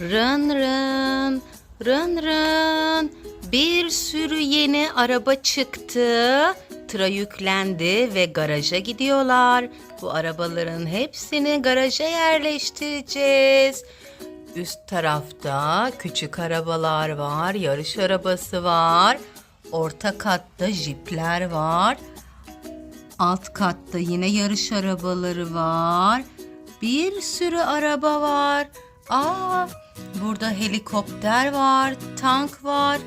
Rın rın, rın rın. Bir sürü yeni araba çıktı. Tıra yüklendi ve garaja gidiyorlar. Bu arabaların hepsini garaja yerleştireceğiz. Üst tarafta küçük arabalar var, yarış arabası var. Orta katta jipler var. Alt katta yine yarış arabaları var. Bir sürü araba var. Aa, burada helikopter var, tank var.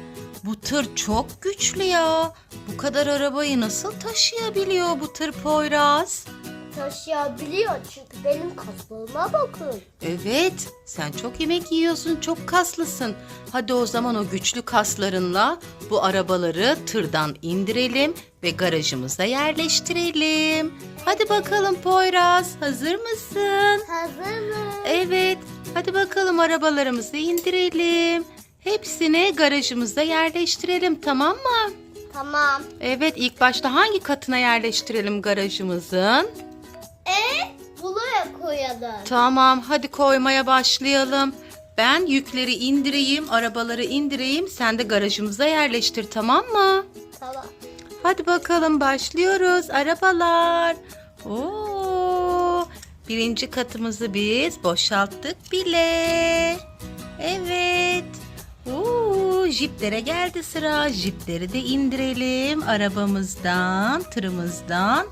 Bu tır çok güçlü ya. Bu kadar arabayı nasıl taşıyabiliyor bu tır Poyraz? Taşıyabiliyor çünkü benim kaslarıma bakın. Evet, sen çok yemek yiyorsun, çok kaslısın. Hadi o zaman o güçlü kaslarınla bu arabaları tırdan indirelim ve garajımıza yerleştirelim. Hadi bakalım Poyraz, hazır mısın? Hazır mı? Evet, hadi bakalım arabalarımızı indirelim. Hepsini garajımıza yerleştirelim, tamam mı? Tamam. Evet, ilk başta hangi katına yerleştirelim garajımızın? E buraya koyalım. Tamam, hadi koymaya başlayalım. Ben yükleri indireyim, arabaları indireyim. Sen de garajımıza yerleştir, tamam mı? Tamam. Hadi bakalım başlıyoruz. Arabalar. Oo! Birinci katımızı biz boşalttık bile. Evet. Oo, jiplere geldi sıra. Jipleri de indirelim arabamızdan, tırımızdan.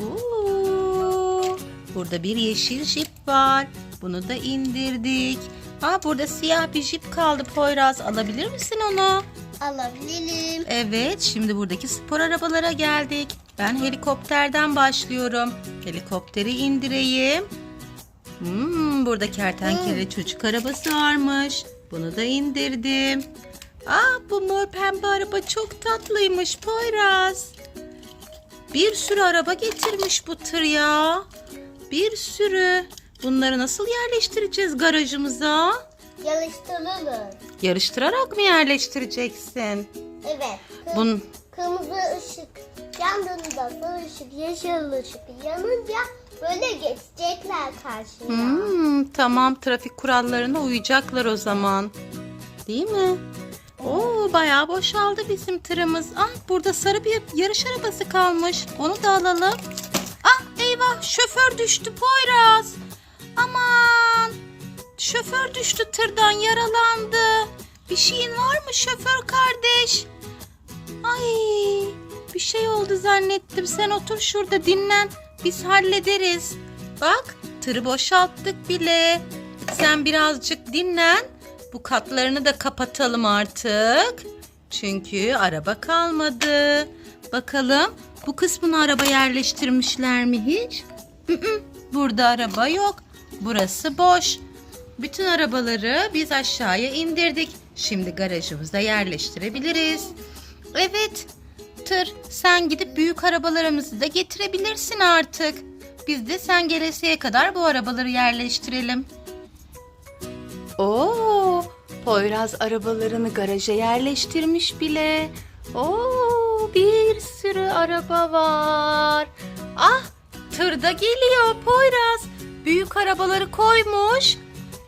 Oo, burada bir yeşil jip var. Bunu da indirdik. Aa, burada siyah bir jip kaldı Poyraz. Alabilir misin onu? Alabilirim. Evet, şimdi buradaki spor arabalara geldik. Ben helikopterden başlıyorum. Helikopteri indireyim. Hmm, burada kertenkele çocuk arabası varmış. Bunu da indirdim. Aa, bu mor pembe araba çok tatlıymış Poyraz. Bir sürü araba getirmiş bu tır ya. Bir sürü. Bunları nasıl yerleştireceğiz garajımıza? Yarıştırırız. Yarıştırarak mı yerleştireceksin? Evet. Kır- Bun Kırmızı ışık yandığında sarı ışık, yeşil ışık yanınca böyle geçecekler karşıya. Hmm, tamam trafik kurallarına uyacaklar o zaman. Değil mi? Oo bayağı boşaldı bizim tırımız. Ah burada sarı bir yarış arabası kalmış. Onu da alalım. Ah eyvah şoför düştü Poyraz. Aman şoför düştü tırdan yaralandı. Bir şeyin var mı şoför kardeş? Ay bir şey oldu zannettim. Sen otur şurada dinlen. Biz hallederiz. Bak tırı boşalttık bile. Sen birazcık dinlen. Bu katlarını da kapatalım artık. Çünkü araba kalmadı. Bakalım bu kısmına araba yerleştirmişler mi hiç? Burada araba yok. Burası boş. Bütün arabaları biz aşağıya indirdik. Şimdi garajımıza yerleştirebiliriz. Evet. Tır sen gidip büyük arabalarımızı da getirebilirsin artık. Biz de sen gelesiye kadar bu arabaları yerleştirelim. Oo, Poyraz arabalarını garaja yerleştirmiş bile. Oo, bir sürü araba var. Ah, tırda geliyor Poyraz. Büyük arabaları koymuş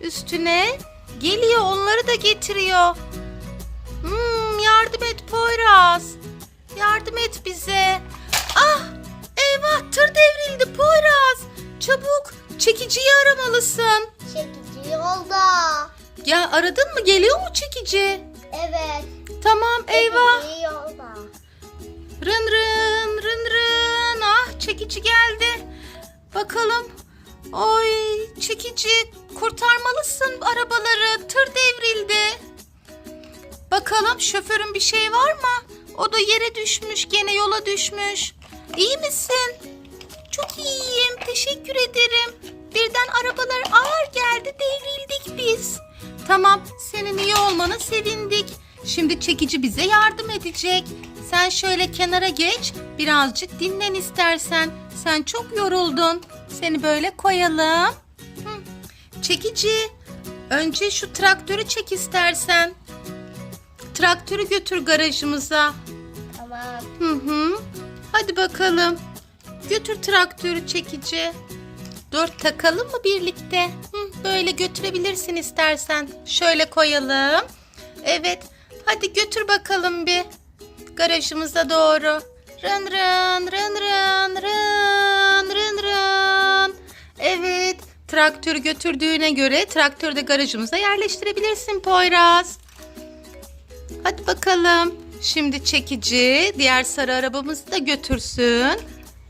üstüne. Geliyor onları da getiriyor. Hmm, yardım et Poyraz. Yardım et bize. Ah, eyvah tır devrildi Poyraz. Çabuk çekiciyi aramalısın. Çekici yolda. Ya aradın mı? Geliyor mu çekici? Evet. Tamam eyvah. Çekici yolda. Rın rın rın rın. Ah çekici geldi. Bakalım. Oy çekici kurtarmalısın arabaları. Tır devrildi. Bakalım şoförün bir şey var mı? O da yere düşmüş gene yola düşmüş. İyi misin? Çok iyiyim. Teşekkür ederim. Birden arabalar ağır geldi devrildik biz. Tamam senin iyi olmana sevindik. Şimdi çekici bize yardım edecek. Sen şöyle kenara geç. Birazcık dinlen istersen. Sen çok yoruldun. Seni böyle koyalım. Hı. Çekici. Önce şu traktörü çek istersen. Traktörü götür garajımıza. Tamam. Hı hı. Hadi bakalım. Götür traktörü çekici. Dört takalım mı birlikte? Hı. böyle götürebilirsin istersen. Şöyle koyalım. Evet. Hadi götür bakalım bir. Garajımıza doğru. Rın rın rın rın rın rın rın. Evet. Traktörü götürdüğüne göre traktörü de garajımıza yerleştirebilirsin Poyraz. Hadi bakalım. Şimdi çekici diğer sarı arabamızı da götürsün.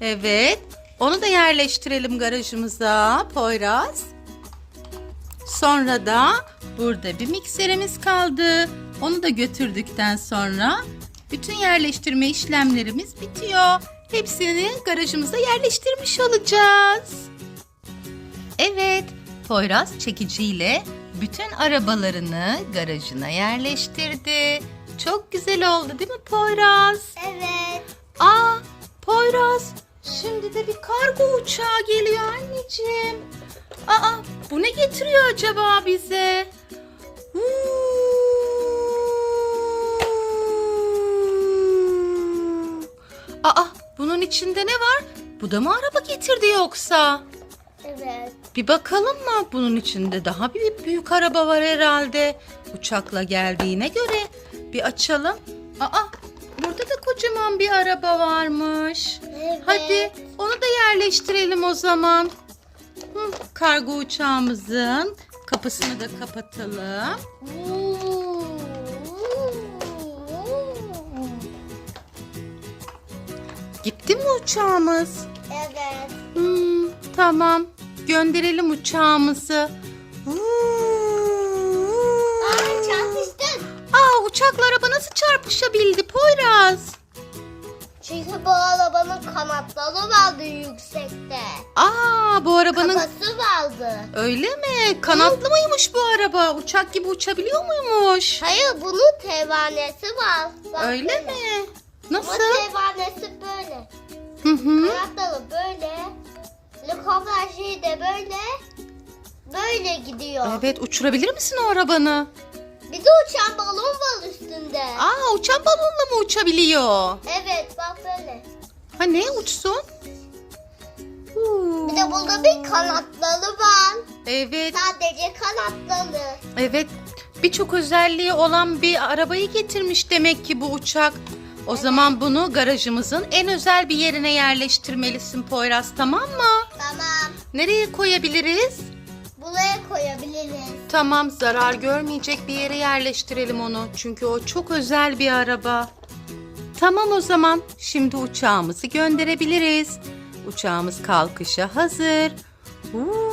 Evet. Onu da yerleştirelim garajımıza Poyraz. Sonra da burada bir mikserimiz kaldı. Onu da götürdükten sonra bütün yerleştirme işlemlerimiz bitiyor. Hepsini garajımıza yerleştirmiş olacağız. Evet, Poyraz çekiciyle bütün arabalarını garajına yerleştirdi. Çok güzel oldu değil mi Poyraz? Evet. Aa, Poyraz, şimdi de bir kargo uçağı geliyor anneciğim. Aa, bu ne getiriyor acaba bize? Aa, bunun içinde ne var? Bu da mı araba getirdi yoksa? Evet. Bir bakalım mı? Bunun içinde daha bir büyük araba var herhalde. Uçakla geldiğine göre bir açalım. Aa, burada da kocaman bir araba varmış. Evet. Hadi onu da yerleştirelim o zaman. Hı, kargo uçağımızın kapısını da kapatalım. Gitti mi uçağımız? Evet. Hmm, tamam. Gönderelim uçağımızı. Aa çarpıştın. Aa, uçakla araba nasıl çarpışabildi Poyraz? Çünkü bu arabanın kanatları vardı yüksekte. Aa, bu arabanın Kafası vardı. öyle mi? Kanatlı mıymış bu araba? Uçak gibi uçabiliyor muymuş? Hayır bunun tevanesi var. Bak Öyle böyle. mi? Nasıl? tevanesi böyle. Hı hı. Kanatları böyle. Helikopter şeyi de böyle. Böyle gidiyor. Evet, uçurabilir misin o arabanı? Bir de uçan balon var üstünde. Aa, uçan balonla mı uçabiliyor? Evet bak böyle. Ha ne uçsun? Bir de burada bir kanatları var. Evet, Sadece kanatları. evet. Birçok özelliği olan bir arabayı getirmiş demek ki bu uçak. O zaman bunu garajımızın en özel bir yerine yerleştirmelisin Poyraz tamam mı? Tamam. Nereye koyabiliriz? Buraya koyabiliriz. Tamam zarar görmeyecek bir yere yerleştirelim onu. Çünkü o çok özel bir araba. Tamam o zaman. Şimdi uçağımızı gönderebiliriz. Uçağımız kalkışa hazır. Uuu.